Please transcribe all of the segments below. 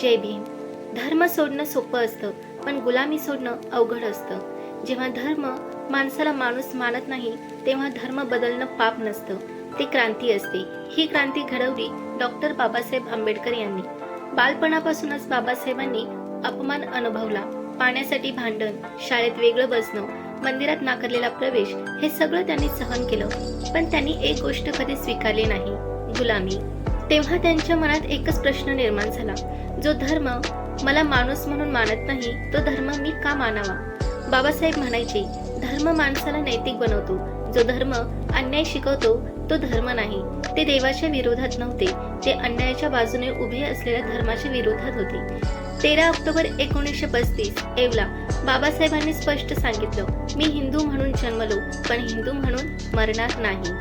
जय भीम. धर्म सोडणं सोपं असतं पण गुलामी सोडणं अवघड असतं. जेव्हा धर्म माणसाला माणूस मानत नाही तेव्हा धर्म बदलणं पाप नसतं. ते क्रांती असते. ही क्रांती घडवली डॉक्टर बाबासाहेब आंबेडकर यांनी. बालपणापासूनच बाबासाहेबांनी अपमान अनुभवला. पाण्यासाठी भांडण शाळेत वेगळं बसणं मंदिरात नाकारलेला प्रवेश हे सगळं त्यांनी सहन केलं. पण त्यांनी एक गोष्ट कधी स्वीकारली नाही. गुलामी. तेव्हा त्यांच्या मनात एकच प्रश्न निर्माण झाला. जो धर्म मला माणूस म्हणून मानत नाही तो धर्म मी का मानावा? बाबासाहेब म्हणायचे धर्म माणसाला नैतिक बनवतो. जो धर्म अन्याय शिकवतो तो धर्म नाही. ते देवाच्या विरोधात नव्हते. ते अन्यायाच्या बाजूने उभे असलेल्या धर्माच्या विरोधात होते. तेरा ऑक्टोबर एकोणीसशे पस्तीस एवला बाबासाहेबांनी स्पष्ट सांगितलं मी हिंदू म्हणून जन्मलो पण हिंदू म्हणून मरणार नाही.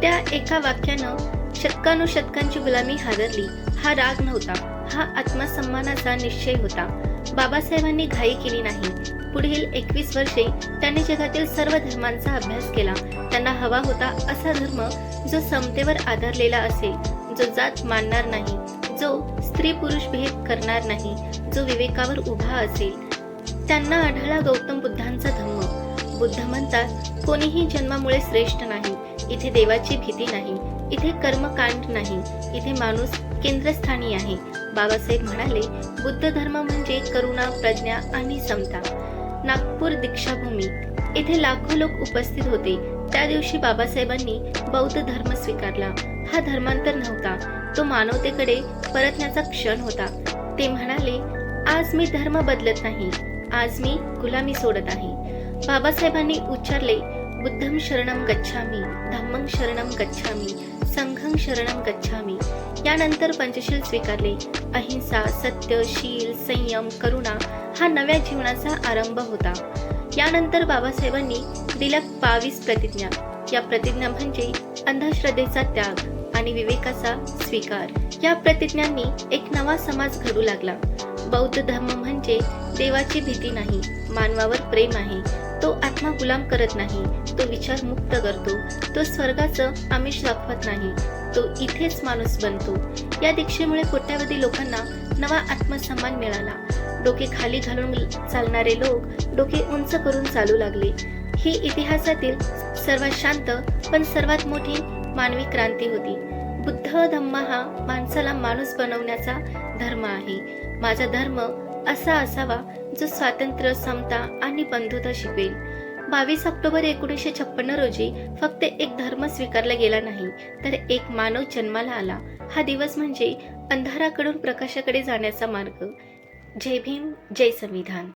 त्या एका वाक्यानं शतकानुशतकांची गुलामी हादरली हा राग नव्हता. हा आत्मसन्मानाचा निश्चय होता. बाबासाहेबांनी घाई केली नाही. पुढील एकवीस वर्षे त्यांनी जगातील सर्व धर्मांचा अभ्यास केला. त्यांना हवा होता असा धर्म जो समतेवर आधारलेला असेल जो जात मानणार नाही जो स्त्री पुरुष भेद करणार नाही जो विवेकावर उभा असेल. त्यांना आढळला गौतम बुद्धांचा धम्म बुद्ध म्हणतात कोणीही जन्मामुळे श्रेष्ठ नाही. इथे देवाची भीती नाही. इथे कर्मकांड नाही इथे माणूस केंद्रस्थानी आहे. बाबासाहेब म्हणाले बुद्ध धर्म म्हणजे करुणा प्रज्ञा आणि समता. नागपूर दीक्षाभूमी. येथे लाखो लोक उपस्थित होते. त्या दिवशी बाबासाहेबांनी बौद्ध धर्म स्वीकारला. हा धर्मांतर नव्हता. तो मानवतेकडे परतण्याचा क्षण होता. ते म्हणाले आज मी धर्म बदलत नाही. आज मी गुलामी सोडत आहे. बाबासाहेबांनी उच्चारले बुद्धम शरणम गच्छामी धम्मं शरणम गच्छामी संघं शरणम गच्छामी. यानंतर पंचशील स्वीकारले. अहिंसा सत्य शील संयम करुणा हा नव्या जीवनाचा आरंभ होता. यानंतर बाबासाहेबांनी दिल्या बावीस प्रतिज्ञा. या प्रतिज्ञा म्हणजे अंधश्रद्धेचा त्याग आणि विवेकाचा स्वीकार. या प्रतिज्ञांनी एक नवा समाज घडू लागला. बौद्ध धर्म म्हणजे देवाची भीती नाही मानवावर प्रेम आहे. तो आत्मा गुलाम करत नाही तो विचार मुक्त करतो तो स्वर्गाचं आमिष दाखवत नाही तो इथेच माणूस बनतो. या दीक्षेमुळे कोट्यावधी लोकांना नवा आत्मसन्मान मिळाला. डोके खाली घालून चालणारे लोक डोके उंच करून चालू लागले. ही इतिहासातील सर्वात शांत पण सर्वात मोठी मानवी क्रांती होती. बुद्ध धम्म हा माणसाला माणूस बनवण्याचा धर्म आहे. माझा धर्म असा असावा जो स्वातंत्र्य समता आणि बंधुता शिकवेल. बावीस ऑक्टोबर एकोणीसशे छप्पन्न रोजी फक्त एक धर्म स्वीकारला गेला नाही तर एक मानव जन्माला आला. हा दिवस म्हणजे अंधाराकडून प्रकाशाकडे जाण्याचा मार्ग. जय भीम जय संविधान.